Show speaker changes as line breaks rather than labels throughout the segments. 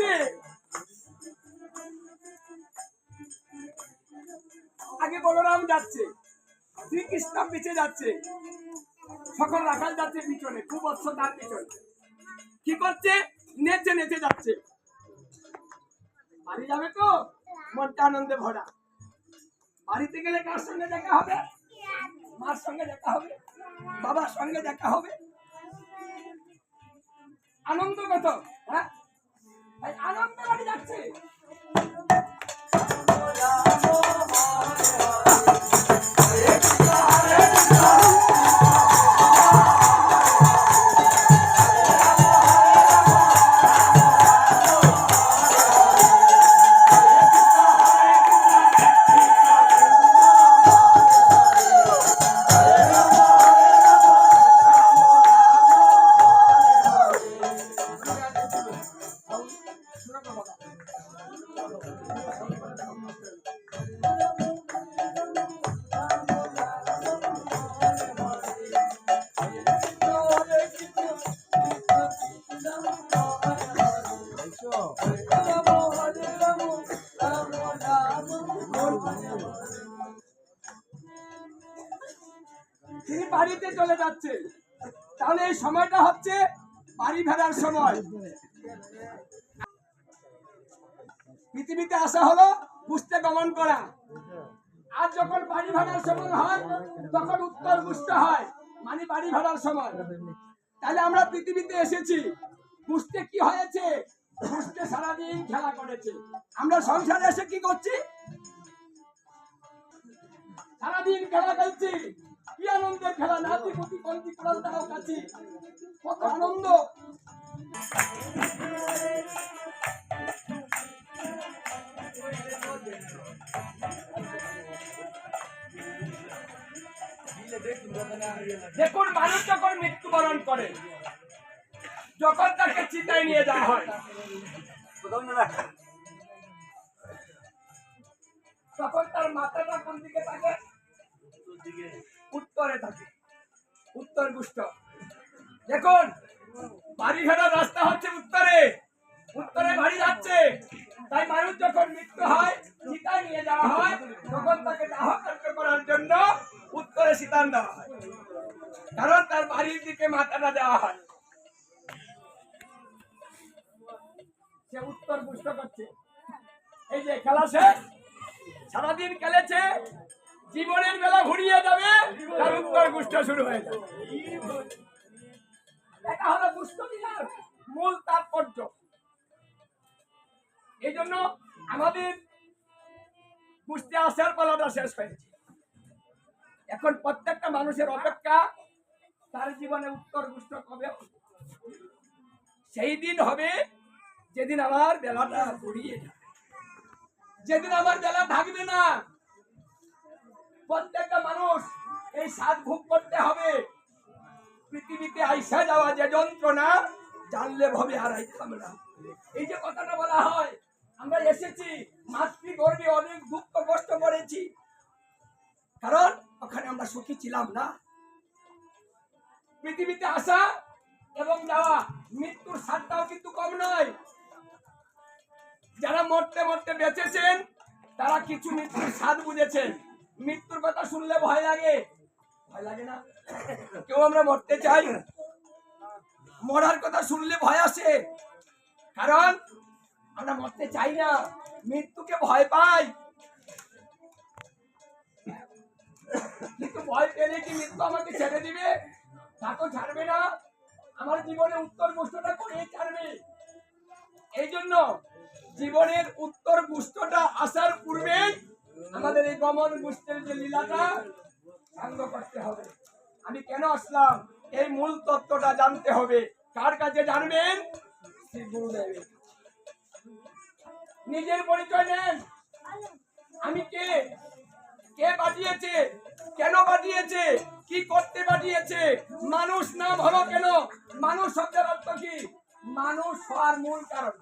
হচ্ছে আগে বলরাম যাচ্ছে। শ্রী কৃষ্ণ পিছিয়ে যাচ্ছে। সকল রাখাল যাচ্ছে পিছনে খুব অস্ত্র তার পিছনে। কি করছে? নেচে নেচে যাচ্ছে। বাড়ি যাবে তো? মনটা আনন্দে ভরা। বাড়িতে গেলে কার সঙ্গে দেখা হবে? মার সঙ্গে দেখা হবে? বাবার সঙ্গে দেখা হবে? আনন্দ কত? হ্যাঁ? এই আনন্দ বাড়ি যাচ্ছে। তিনি বাড়িতে চলে যাচ্ছে। তাহলে এই সময়টা হচ্ছে বাড়ি ফেরার সময়। পৃথিবীতে আসা হলো বুঝতে গমন করা। আর যখন বাড়ি ভাড়ার সময় হয়, তখন উত্তর বুঝতে হয় মানে বাড়ি ভাড়ার সময়। তাহলে আমরা পৃথিবীতে এসেছি, বুঝতে কি হয়েছে? বুঝতে সারাদিন খেলা করেছে। আমরা সংসারে এসে কি করছি? সারাদিন খেলা খেলছি। কি আনন্দের খেলা নাতি পুতি কন্তি কোরাল তারাও কত আনন্দ। দেখুন মানুষ যখন মৃত্যুবরণ করে, যখন তাকে চিতায় নিয়ে যাওয়া হয়, তখন তার মাথাটা কোন দিকে থাকে, উত্তরে থাকে, উত্তর গুষ্ট। দেখুন, বাড়ি ফেরার রাস্তা হচ্ছে উত্তরে উত্তরে বাড়ি যাচ্ছে। তাই মানুষ যখন মৃত্যু হয় সীতায় নিয়ে যাওয়া হয়, তখন তাকে দাহ করার জন্য উত্তরে সীতান দেওয়া হয়। কারণ তার বাড়ির দিকে মাথাটা দেওয়া হয়। সে উত্তর পুষ্ট করছে এই যে খেলা সারাদিন খেলেছে, জীবনের বেলা ঘুরিয়ে যাবে তার উত্তর গুষ্ঠ শুরু হয়ে যাবে। এটা হলো বিলার মূল তাৎপর্য। এই জন্য আমাদের কুস্তি আসার পালাটা শেষ হয়েছে। এখন প্রত্যেকটা মানুষের অপেক্ষা তার জীবনে উত্তর গুষ্ঠ কবে সেই দিন হবে যেদিন আমার বেলাটা যাবে। যেদিন আমার বেলা থাকবে না। প্রত্যেকটা মানুষ এই স্বাদ ভোগ করতে হবে। পৃথিবীতে আইসা যাওয়া যে যন্ত্রণা, জানলে ভবে আর আইতাম না। এই যে কথাটা বলা হয়, আমরা এসেছি, মাতৃগর্ভে অনেক দুঃখ কষ্ট করেছি। কারণ ওখানে আমরা সুখী ছিলাম না। পৃথিবীতে আসা এবং যাওয়া, মৃত্যুর স্বাদটাও কিন্তু কম নয়। যারা মরতে মরতে বেঁচেছেন, তারা কিছু মৃত্যুর স্বাদ বুঝেছেন। মৃত্যুর কথা শুনলে ভয় লাগে। ভয় লাগে না? কেউ আমরা মরতে চাই? মরার কথা শুনলে ভয় আসে। কারণ, আমরা মরতে চাই না। মৃত্যুকে ভয় পাই। কিন্তু ভয় পেলে কি মৃত্যু আমাকে ছেড়ে দিবে? তা তো ছাড়বে না। আমার জীবনে উত্তর প্রশ্নটা করে ছাড়বে। এই জন্য জীবনের উত্তর গুষ্টটা আসার পূর্বে আমাদের এই গমন গুষ্টের যে লীলাটা সাঙ্গ করতে হবে। আমি কেন আসলাম? এই মূল তত্ত্বটা জানতে হবে। কার কাছে জানবেন? শ্রী গুরুদেবের নিজের পরিচয় নেন মূল কারণ।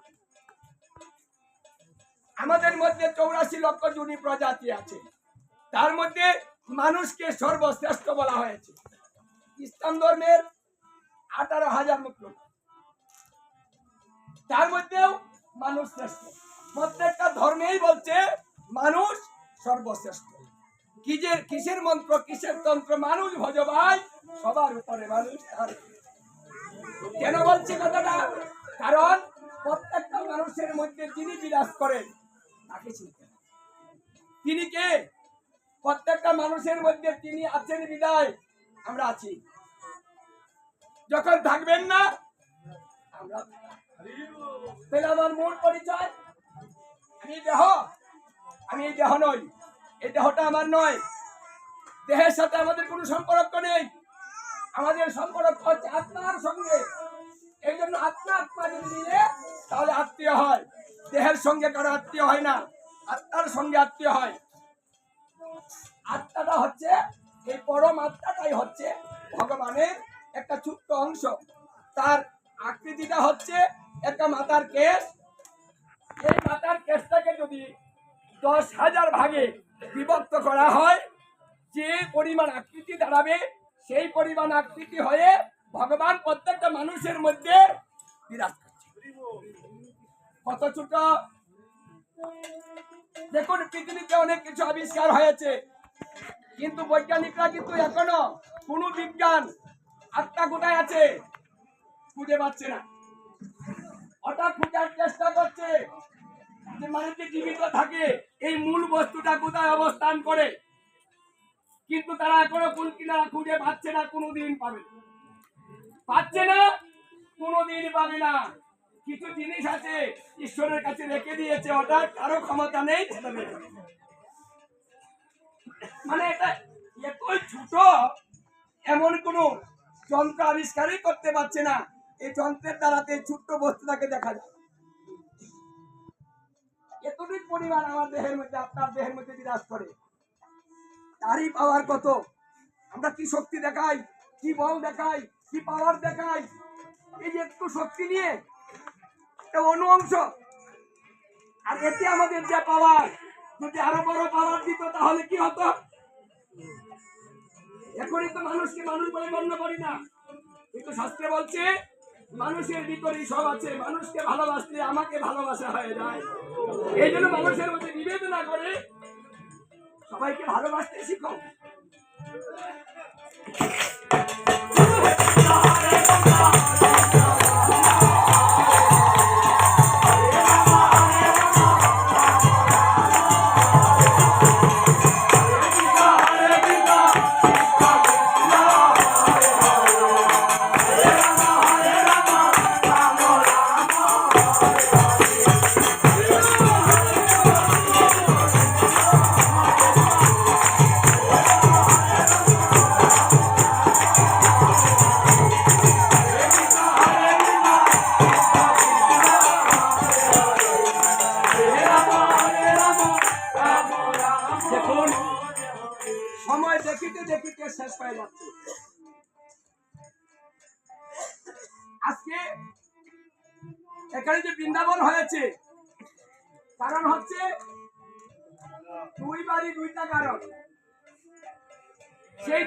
আমাদের মধ্যে চৌরাশি লক্ষ জুনি প্রজাতি আছে। তার মধ্যে মানুষকে সর্বশ্রেষ্ঠ বলা হয়েছে। ইসলাম ধর্মের আঠারো হাজার লোক। তার মধ্যেও মানুষ শ্রেষ্ঠ। প্রত্যেকটা ধর্মেই বলছে মানুষ সর্বশ্রেষ্ঠ। কিসের মন্ত্র, কিসের তন্ত্র? মানুষ ভজবাই মানুষের মধ্যে তিনি আছেন বিদায়। আমরা আছি। যখন থাকবেন না, আমরা মূল পরিচয়, আমি দেহ, আমি এই দেহ নই। এই দেহটা আমার নয়। দেহের সাথে আমাদের কোনো সম্পর্ক নেই। আমাদের সম্পর্ক হচ্ছে আত্মার সঙ্গে। এই জন্য আত্মা আত্মা যদি মিলে, তাহলে আত্মীয় হয়। দেহের সঙ্গে কারও আত্মীয় হয় না। আত্মার সঙ্গে আত্মীয় হয়। আত্মাটা হচ্ছে এই পরম আত্মাটাই হচ্ছে ভগবানের একটা ছোট্ট অংশ। তার আকৃতিটা হচ্ছে একটা মাথার কেশ। এই মাথার কেশটাকে যদি দশ হাজার ভাগে বিভক্ত করা হয়, যে পরিমাণ আকৃতি দাঁড়াবে, সেই পরিমাণ আকৃতি হয়ে ভগবান প্রত্যেকটা মানুষের মধ্যে বিরাজ করছে। কত ছোট! দেখুন, পৃথিবীতে অনেক কিছু আবিষ্কার হয়েছে। কিন্তু বৈজ্ঞানিকরা কিন্তু এখনও কোনো বিজ্ঞান আত্মা কোথায় আছে? খুঁজে পাচ্ছে না। হঠাৎ খোঁজার চেষ্টা করছে যে মানুষ জীবিত থাকে, এই মূল বস্তুটা কোথায় অবস্থান করে? কিন্তু তারা এখনও কোন খুঁজে পাচ্ছে না, কোনোদিন পাবে পাচ্ছে না, কোনোদিন পাবে না। কিছু জিনিস আছে, ঈশ্বরের কাছে রেখে দিয়েছে ওটা কারও ক্ষমতা নেই। মানে এটা এতই ছোট এমন কোন যন্ত্র আবিষ্কারই করতে পারছে না। এই যন্ত্রের দ্বারাতে ছোট্ট বস্তুটাকে দেখা যায়। এতটুক পরিমাণ আমার দেহের মধ্যে, আপনার দেহের মধ্যে বিরাজ করে। তারই পাওয়ার কত? আমরা কি শক্তি দেখাই? কি বল দেখাই? কি পাওয়ার দেখাই? এই যে একটু শক্তি নিয়ে অনু অংশ। আর এতে আমাদের যে পাওয়ার যদি আরও বড় পাওয়ার দিত, তাহলে কি হতো? এখনই তো মানুষকে মানুষ বলে গণ্য করি না। কিন্তু শাস্ত্রে বলছে, মানুষের ভিতরেই সব আছে। মানুষকে ভালোবাসলে আমাকে ভালোবাসা হয়ে যায়। এই জন্য মানুষের মধ্যে বিবেচনা করে সবাইকে ভালোবাসতে শিখো। সময় দেখিতে দেখিতে শেষ হয়ে যাচ্ছে। আজকে এখানে যে বৃন্দাবন হয়েছে, কারণ হচ্ছে দুই বাড়ি দুইটা কারণ। সেই